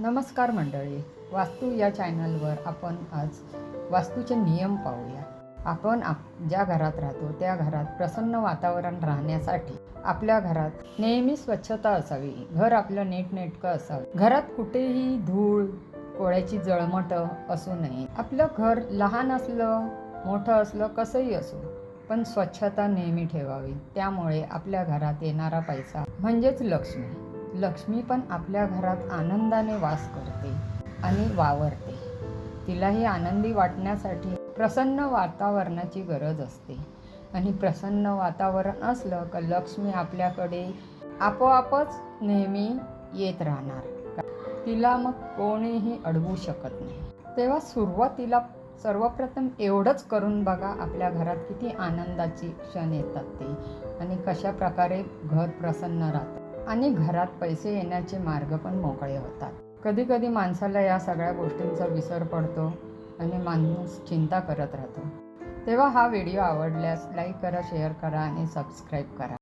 नमस्कार मंडळी वास्तू या चॅनलवर आपण आज वास्तूचे नियम पाहूया. आपण आप ज्या घरात राहतो त्या घरात प्रसन्न वातावरण राहण्यासाठी आपल्या घरात नेहमी स्वच्छता असावी. घर आपलं नीटनेटकं असावं. घरात कुठेही धूळ कोळ्याची जळमट असू नये. आपलं घर लहान असलं मोठं असलं कसंही असो पण स्वच्छता नेहमी ठेवावी. त्यामुळे आपल्या घरात येणारा पैसा म्हणजेच लक्ष्मी. लक्ष्मी पण आपल्या घरात आनंदाने वास करते आणि वावरते. तिलाही आनंदी वाटण्यासाठी प्रसन्न वातावरणाची गरज असते. आणि प्रसन्न वातावरण असलं का लक्ष्मी आपल्याकडे आपोआपच नेहमी येत राहणार. तिला मग कोणीही अडवू शकत नाही. तेव्हा सुरुवातीला सर्वप्रथम एवढंच करून बघा आपल्या घरात किती आनंदाची क्षण येतात ते. आणि कशा प्रकारे घर प्रसन्न राहतं. आणि घरात पैसे येण्याचे मार्ग पण मोकळे होतात. कधी कधी माणसाला या सगळ्या गोष्टींचा विसर पडतो आणि माणूस चिंता करत राहतो. तेव्हा हा व्हिडिओ आवडल्यास लाईक करा शेअर करा आणि सबस्क्राईब करा.